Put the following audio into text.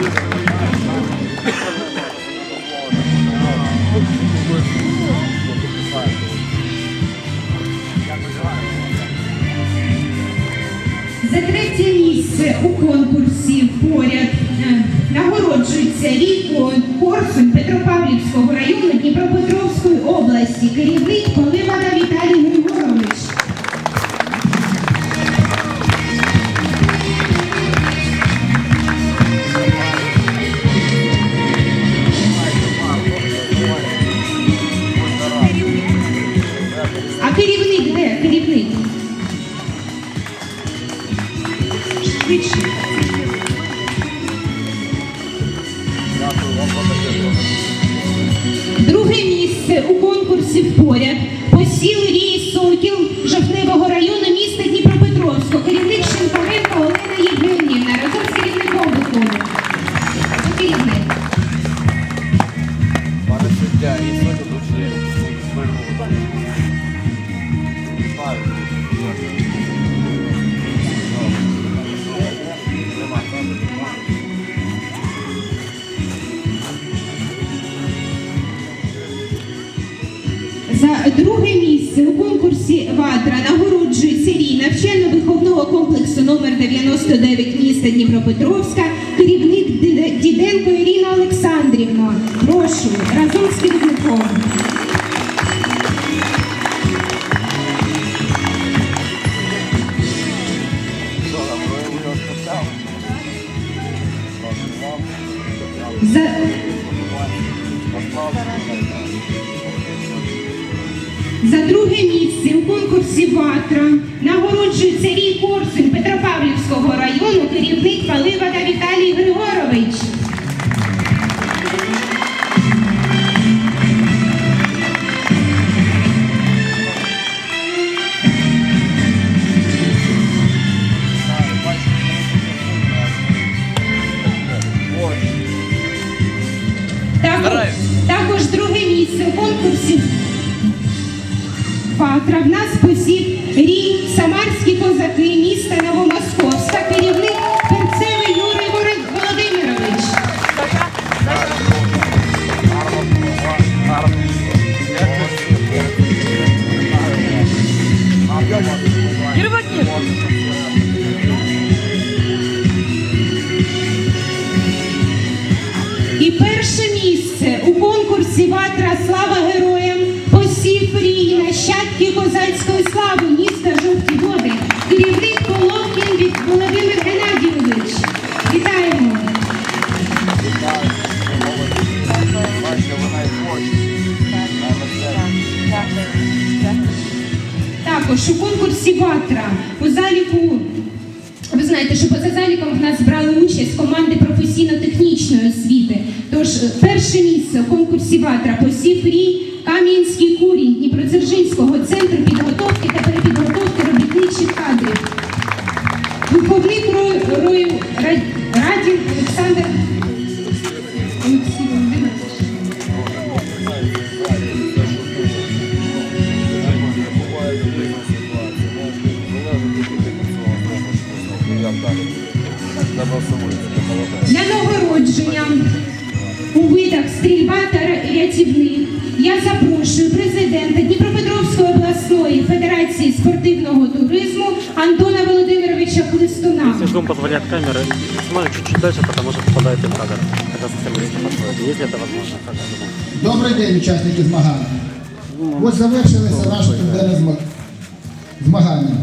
За третє місце у конкурсі поряд е, нагороджується Ріко Корсунь Петропавлівського району Дніпропетровської області, керівник Друге місце у конкурсі поряд За друге місце у конкурсі Ватра нагороджується рій навчально-виховного комплексу номер 99 міста Дніпропетровська, керівник Діденко Ірина Олександрівна. Прошу, разом з керівником. За, За друге місце у конкурсі Ватра нагороджується Рій Корсунь Петропавлівського району, керівник Паливада Віталій Григорович. Також, також друге місце у конкурсі Ватра в нас посів рій Самарські козаки міста Новомосковська, керівник Перцевий Юрій Володимирович. І перше Також у конкурсі Ватра у заліку. Ви знаєте, що поза заліком в нас брали участь команди професійно-технічної освіти. Тож е, перше місце у конкурсі Ватра посів рій Кам'янський курінь Дніпродзержинського центру Для нагородження у видах стрільба та ра- рятівник я запрошую президента Дніпропетровської обласної федерації спортивного туризму Антона Володимировича Хлистуна. Если ждем позволят камеры, снимаю чуть-чуть дальше, потому что попадает в кадр. Это совсем близко подходит. Если это возможно, тогда думаю. Добрий день, учасники змагань. Ось завершилися наші південні зма- змагання.